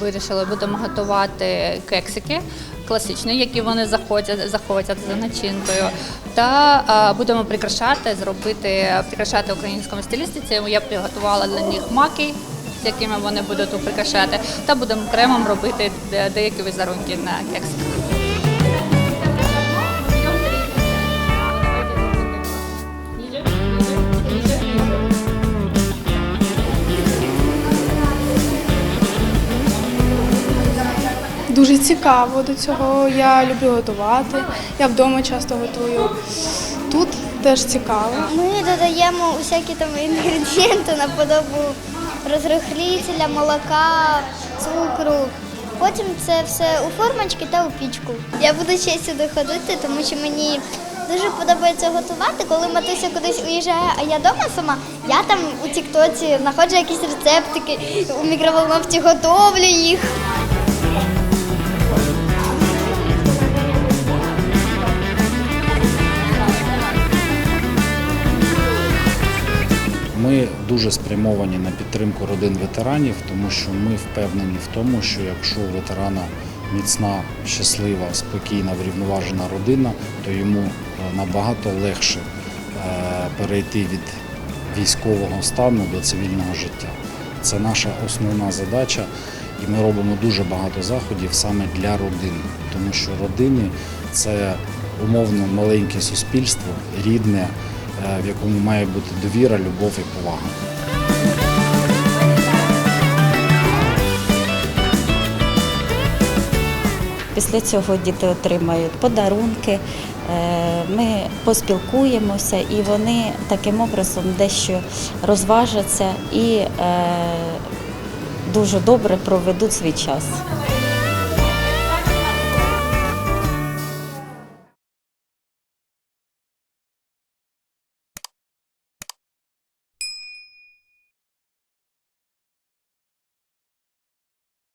вирішили, будемо готувати кексики класичні, які вони заходять, заходять за начинкою. Та а, будемо прикрашати, зробити прикрашати українському стилістиці. Я приготувала для них маки, з якими вони будуть прикрашати, та будемо кремом робити деякі візерунки на кексиках. Дуже цікаво до цього. Я люблю готувати. Я вдома часто готую. Тут теж цікаво. Ми додаємо усякі там інгредієнти на подобу розрихлителя, молока, цукру. Потім це все у формочки та у пічку. Я буду ще сюди ходити, тому що мені дуже подобається готувати. Коли матуся кудись уїжджає, а я вдома сама, я там у Тіктоці знаходжу якісь рецептики, у мікроволновці готовлю їх. Ми дуже спрямовані на підтримку родин ветеранів, тому що ми впевнені в тому, що якщо у ветерана міцна, щаслива, спокійна, врівноважена родина, то йому е, набагато легше е, перейти від військового стану до цивільного життя. Це наша основна задача, і ми робимо дуже багато заходів саме для родин, тому що родини це умовно маленьке суспільство, рідне, в якому має бути довіра, любов і повага. Після цього діти отримають подарунки, е, ми поспілкуємося і вони таким образом дещо розважаться і е, дуже добре проведуть свій час.